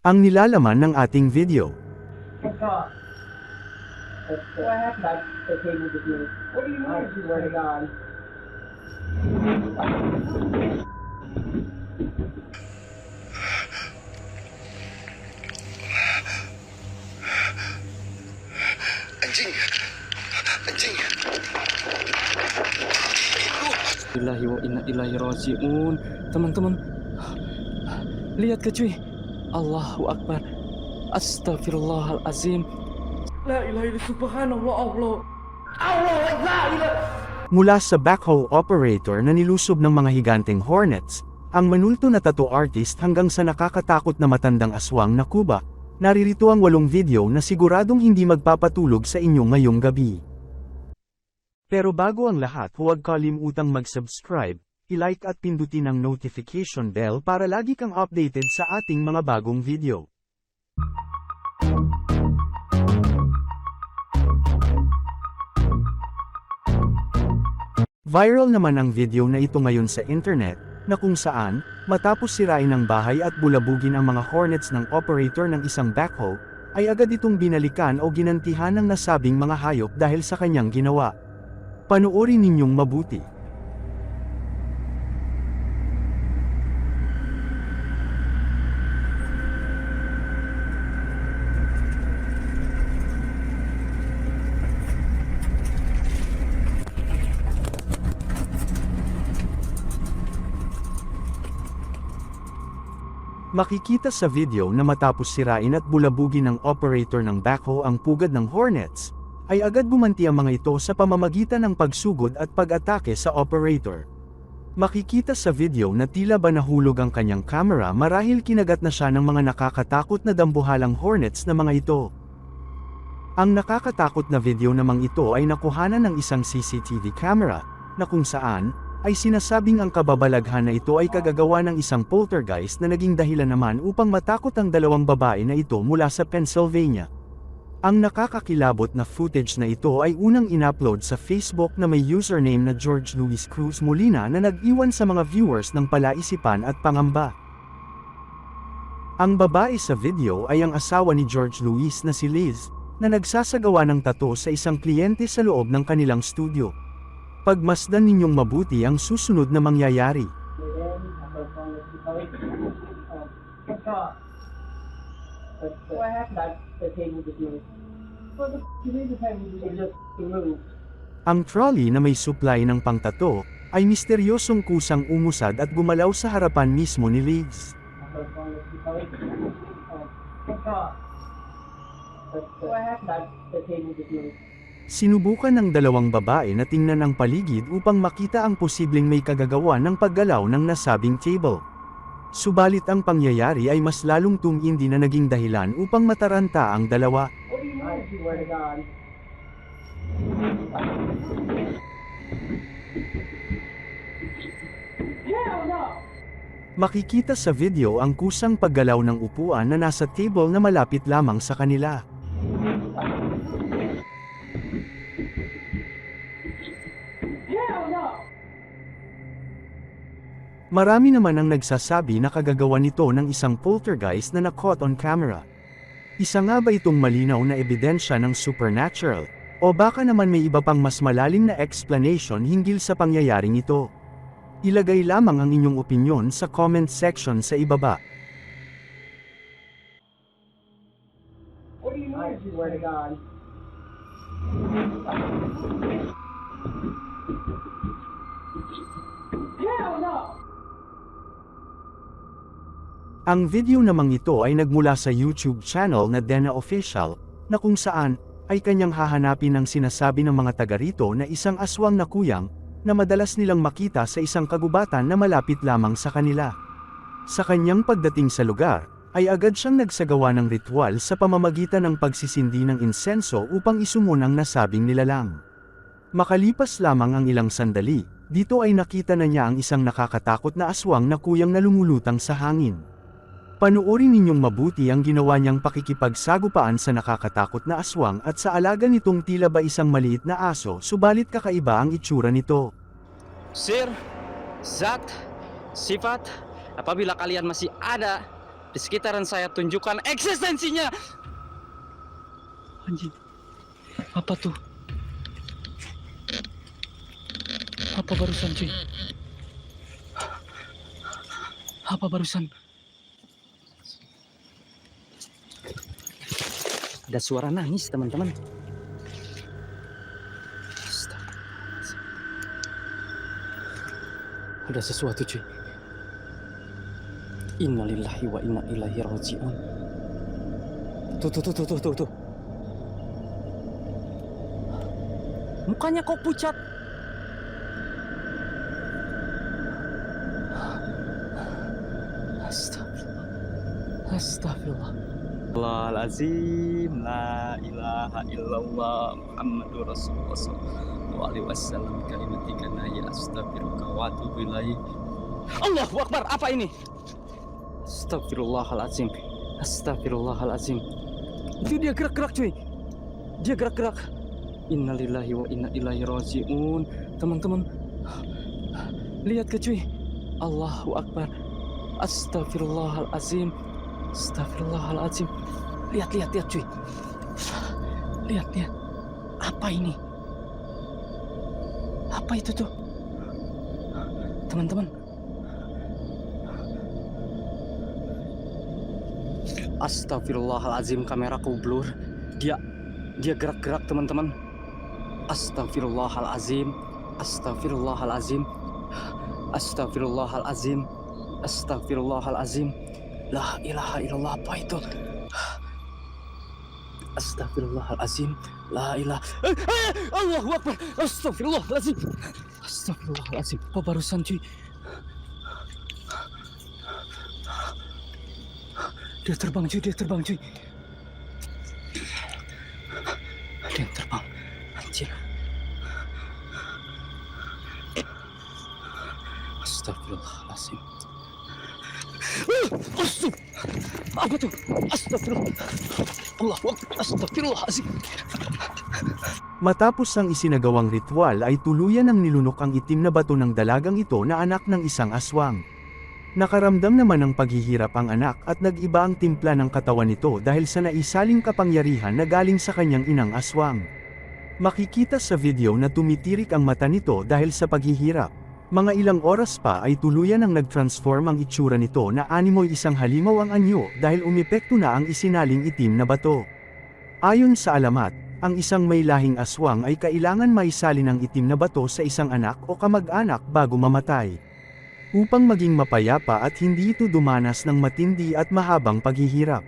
Ang nilalaman ng ating video. Anjing! Anjing! Ilahi wa inna ilahi raji'un Teman-teman Lihat ke cuy Allahu Akbar. Astaghfirullahalazim La ilaha illallah subhanallah Allah. Mula sa backhoe operator na nilusob ng mga higanteng hornets, ang manulto na tattoo artist hanggang sa nakakatakot na matandang aswang na kuba, naririto ang walong video na siguradong hindi magpapatulog sa inyo ngayong gabi. Pero bago ang lahat huwag kalimutang mag-subscribe, i-like at pindutin ang notification bell para lagi kang updated sa ating mga bagong video. Viral naman ang video na ito ngayon sa internet, na kung saan, matapos sirain ang bahay at bulabugin ang mga hornets ng operator ng isang backhoe, ay agad itong binalikan o ginantihan ng nasabing mga hayop dahil sa kanyang ginawa. Panoorin ninyong mabuti. Makikita sa video na matapos sirain at bulabugin ng operator ng backhoe ang pugad ng Hornets, ay agad bumanti ang mga ito sa pamamagitan ng pagsugod at pag-atake sa operator. Makikita sa video na tila ba nahulog ang kanyang camera marahil kinagat na siya ng mga nakakatakot na dambuhalang Hornets na mga ito. Ang nakakatakot na video namang ito ay nakuhanan ng isang CCTV camera, na kung saan, ay sinasabing ang kababalaghan na ito ay kagagawa ng isang poltergeist na naging dahilan naman upang matakot ang dalawang babae na ito mula sa Pennsylvania. Ang nakakakilabot na footage na ito ay unang inupload sa Facebook na may username na George Luis Cruz Molina na nag-iwan sa mga viewers ng palaisipan at pangamba. Ang babae sa video ay ang asawa ni George Luis na si Liz, na nagsasagawa ng tato sa isang kliyente sa loob ng kanilang studio. Pagmasdan ninyong mabuti ang susunod na mangyayari. After from the table me. So the, the table just to move. Ang trolley na may supply ng pangtato, ay misteryosong kusang umusad at gumalaw sa harapan mismo ni Liz. After from the table with me. Sinubukan ng dalawang babae na tingnan ang paligid upang makita ang posibleng may kagagawa ng paggalaw ng nasabing table. Subalit ang pangyayari ay mas lalong tumindi na naging dahilan upang mataranta ang dalawa. Makikita sa video ang kusang paggalaw ng upuan na nasa table na malapit lamang sa kanila. Marami naman ang nagsasabi na kagagawa nito ng isang poltergeist na na-caught on camera. Isa nga ba itong malinaw na ebidensya ng supernatural? O baka naman may iba pang mas malalim na explanation hinggil sa pangyayaring ito? Ilagay lamang ang inyong opinyon sa comment section sa ibaba. God. Hell no! Ang video namang ito ay nagmula sa YouTube channel na Dena Official, na kung saan, ay kanyang hahanapin ang sinasabi ng mga taga rito na isang aswang na kuyang, na madalas nilang makita sa isang kagubatan na malapit lamang sa kanila. Sa kanyang pagdating sa lugar, ay agad siyang nagsagawa ng ritual sa pamamagitan ng pagsisindi ng insenso upang isumun ang nasabing nilalang. Makalipas lamang ang ilang sandali, dito ay nakita na niya ang isang nakakatakot na aswang na kuyang na lumulutang sa hangin. Panuorin ninyong mabuti ang ginawa niyang pakikipagsagupaan sa nakakatakot na aswang at sa alaga nitong tila ba isang maliit na aso subalit kakaiba ang itsura nito. Sir, Zat, Sifat Apabila kalian masih ada Di sekitaran saya tunjukkan eksistensinya. Anjing. Apa tuh? Apa barusan cuy? Apa barusan? Ada suara nangis teman-teman. Ada sesuatu cuy. Innalillahi wa inna raji'un. Tuh, tuh, tuh, tuh, tuh, tuh, tuh. Mukanya kok pucat. Astagfirullah. Astagfirullah. Astagfirullahaladzim La ilaha illallah Muhammadur Rasulullah. Sallallahu alaihi wasallam Kalimatika naya Astagfirullah wa atubu ilaih Allahu Akbar Apa ini? Astagfirullahaladzim Astagfirullahaladzim Itu dia gerak-gerak cuy. Dia gerak-gerak. Innalillahi wa inna ilaihi raji'un. Teman-teman Lihat ke cuy? Allahu Akbar. Astagfirullahaladzim Astagfirullahaladzim Lihat, lihat, lihat cuy. Lihat, lihat. Apa ini? Apa itu tuh? Teman-teman. Astagfirullahaladzim kameraku blur. Dia Dia gerak-gerak teman-teman. Astagfirullahaladzim Astagfirullahaladzim Astagfirullahaladzim Astagfirullahaladzim La ilaha illallah apa itu? Astagfirullahaladzim La ilaha eh, eh, Allahu Akbar. Astagfirullahaladzim Astagfirullahaladzim Apa barusan cuy? Dia terbang cuy, dia terbang cuy Apa tuh? Astagfirullah Allah Astagfirullahaladzim Matapos ang isinagawang ritual ay tuluyan ng nilunok ang itim na bato ng dalagang ito na anak ng isang aswang. Nakaramdam naman ng paghihirap ang anak at nag-iba ang timpla ng katawan nito dahil sa naisaling kapangyarihan na galing sa kanyang inang aswang. Makikita sa video na tumitirik ang mata nito dahil sa paghihirap. Mga ilang oras pa ay tuluyan ang nag-transform ang itsura nito na animoy isang halimaw ang anyo dahil umepekto na ang isinaling itim na bato. Ayon sa alamat, ang isang may lahing aswang ay kailangan maisalin ang itim na bato sa isang anak o kamag-anak bago mamatay. Upang maging mapayapa at hindi ito dumanas ng matindi at mahabang paghihirap.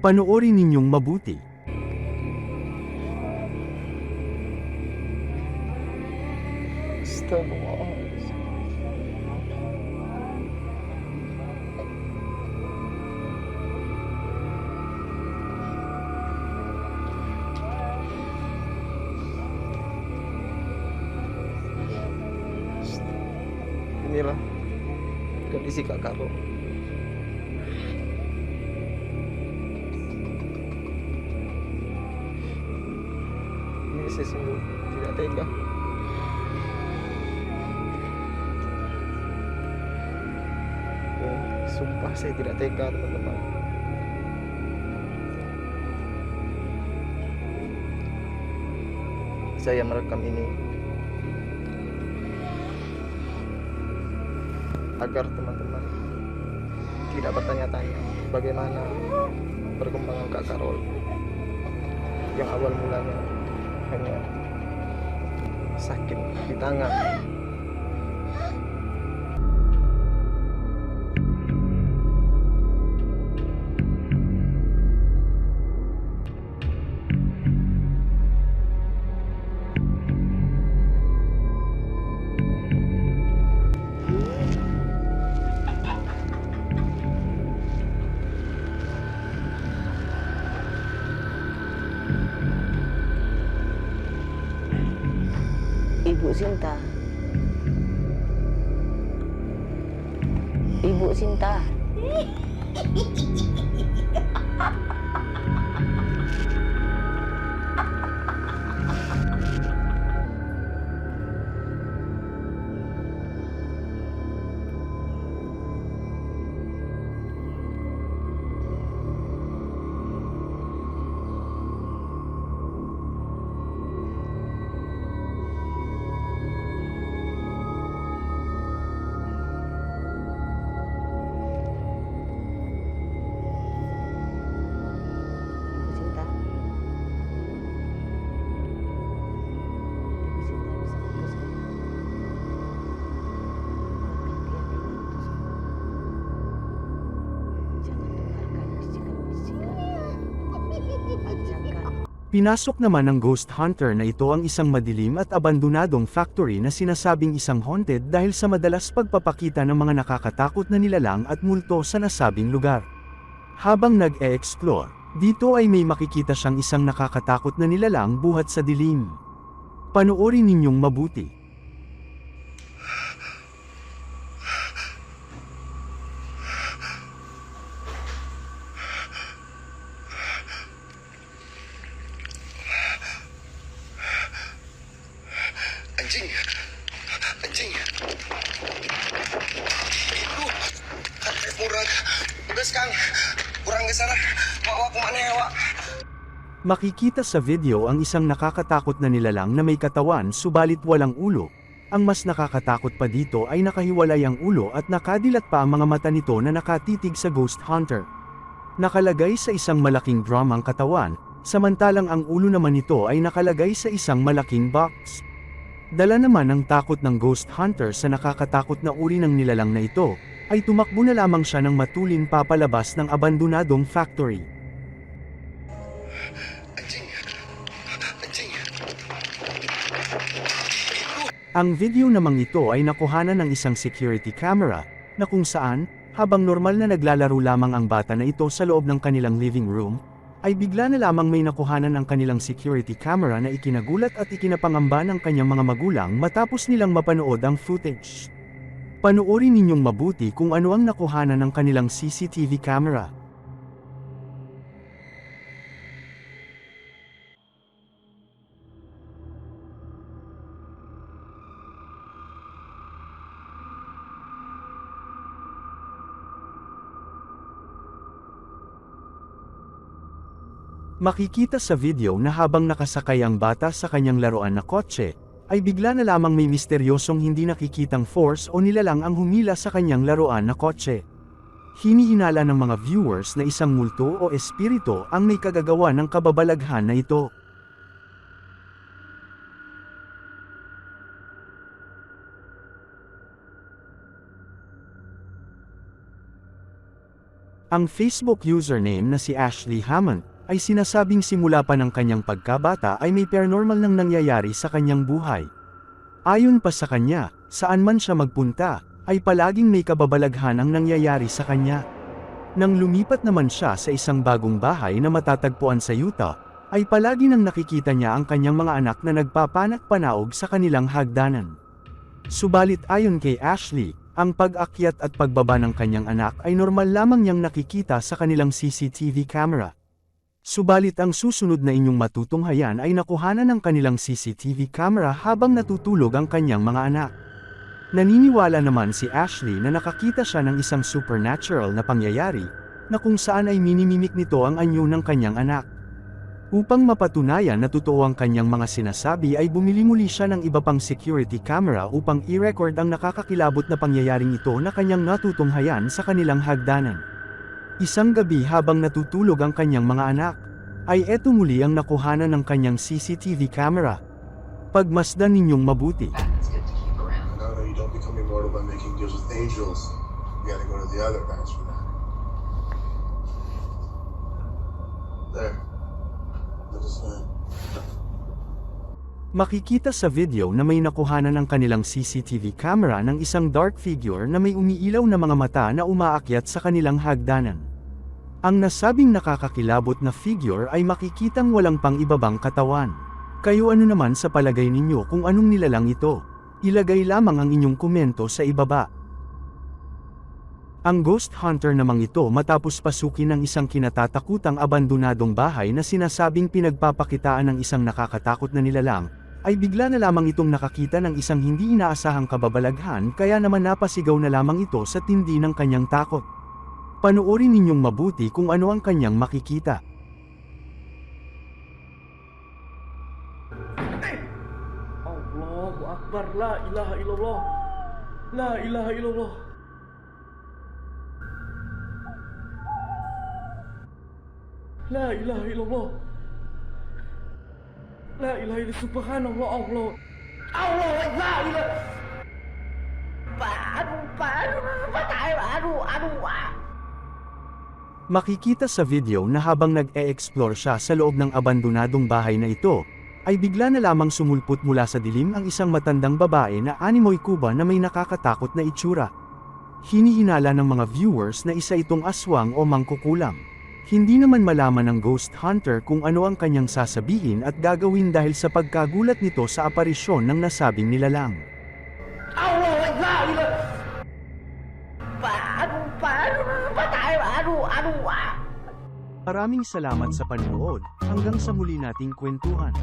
Panoorin ninyong mabuti. Inilah. Kondisi kak Karo ini saya sungguh tidak tega. Ya, sumpah saya tidak tega teman-teman. Saya merekam ini agar teman-teman tidak bertanya-tanya bagaimana perkembangan Kak Karol yang awal mulanya hanya sakit di tangan Ibu Sinta. Ibu Sinta. Pinasok naman ng ghost hunter na ito ang isang madilim at abandonadong factory na sinasabing isang haunted dahil sa madalas pagpapakita ng mga nakakatakot na nilalang at multo sa nasabing lugar. Habang nag-e-explore, dito ay may makikita siyang isang nakakatakot na nilalang buhat sa dilim. Panoorin ninyong mabuti. Anjing! Anjing! Ibu! Murag! Ugas kang! Kurang ke sana! Wawa kumana ya, Wak? Makikita sa video ang isang nakakatakot na nilalang na may katawan subalit walang ulo. Ang mas nakakatakot pa dito ay nakahiwalay ang ulo at nakadilat pa ang mga mata nito na nakatitig sa ghost hunter. Nakalagay sa isang malaking drum ang katawan, samantalang ang ulo naman nito ay nakalagay sa isang malaking box. Dala naman ng takot ng ghost hunter sa nakakatakot na uri ng nilalang na ito, ay tumakbo na lamang siya ng matulin papalabas ng abandonadong factory. Ang video namang ito ay nakuhanan ng isang security camera, na kung saan, habang normal na naglalaro lamang ang bata na ito sa loob ng kanilang living room, ay bigla na lamang may nakuhanan ang kanilang security camera na ikinagulat at ikinapangamba ng kanyang mga magulang matapos nilang mapanood ang footage. Panoorin ninyong mabuti kung ano ang nakuhanan ng kanilang CCTV camera. Makikita sa video na habang nakasakay ang bata sa kanyang laruan na kotse, ay bigla na lamang may misteryosong hindi nakikitang force o nilalang ang humila sa kanyang laruan na kotse. Hinihinala ng mga viewers na isang multo o espiritu ang may kagagawa ng kababalaghan na ito. Ang Facebook username na si Ashley Hammond ay sinasabing simula pa ng kanyang pagkabata ay may paranormal nang nangyayari sa kanyang buhay. Ayon pa sa kanya, saan man siya magpunta, ay palaging may kababalaghan ang nangyayari sa kanya. Nang lumipat naman siya sa isang bagong bahay na matatagpuan sa Utah, ay palagi nang nakikita niya ang kanyang mga anak na nagpapanak-panaog sa kanilang hagdanan. Subalit ayon kay Ashley, ang pag-akyat at pagbaba ng kanyang anak ay normal lamang niyang nakikita sa kanilang CCTV camera. Subalit ang susunod na inyong matutunghayan ay nakuhanan ng kanilang CCTV camera habang natutulog ang kanyang mga anak. Naniniwala naman si Ashley na nakakita siya ng isang supernatural na pangyayari, na kung saan ay minimimik nito ang anyo ng kanyang anak. Upang mapatunayan na totoo ang kanyang mga sinasabi ay bumili muli siya ng iba pang security camera upang i-record ang nakakakilabot na pangyayaring ito na kanyang natutunghayan sa kanilang hagdanan. Isang gabi habang natutulog ang kanyang mga anak, ay eto muli ang nakuhanan ng kanyang CCTV camera. Pagmasdan ninyong mabuti. No, no, you don't become immortal by making deals with angels. You gotta go to the other guys for that. There. Look at that. Makikita sa video na may nakuhanan ng kanilang CCTV camera ng isang dark figure na may umiilaw na mga mata na umaakyat sa kanilang hagdanan. Ang nasabing nakakakilabot na figure ay makikitang walang pang ibabang katawan. Kayo ano naman sa palagay ninyo kung anong nilalang ito? Ilagay lamang ang inyong komento sa ibaba. Ang ghost hunter namang ito matapos pasukin ng isang kinatatakutang abandonadong bahay na sinasabing pinagpapakitaan ng isang nakakatakot na nilalang, ay bigla na lamang itong nakakita ng isang hindi inaasahang kababalaghan kaya naman napasigaw na lamang ito sa tindi ng kanyang takot. Panoorin ninyong mabuti kung ano ang kanyang makikita. Allahu Akbar La ilaha illallah La ilaha illallah La ilaha illallah La ilaha illallah Subhanallah Allah Allah La aduh, Pak, aduh, Pak, tayo, aduh, ah. Makikita sa video na habang nag-e-explore siya sa loob ng abandonadong bahay na ito, ay bigla na lamang sumulpot mula sa dilim ang isang matandang babae na animoy kuba na may nakakatakot na itsura. Hinihinala ng mga viewers na isa itong aswang o mangkukulam. Hindi naman malaman ng ghost hunter kung ano ang kanyang sasabihin at gagawin dahil sa pagkagulat nito sa aparisyon ng nasabing nilalang. Ilaha. Paano, paano ba tayo? Ano, ano, ah? Maraming salamat sa panonood, hanggang sa muli nating kwentuhan.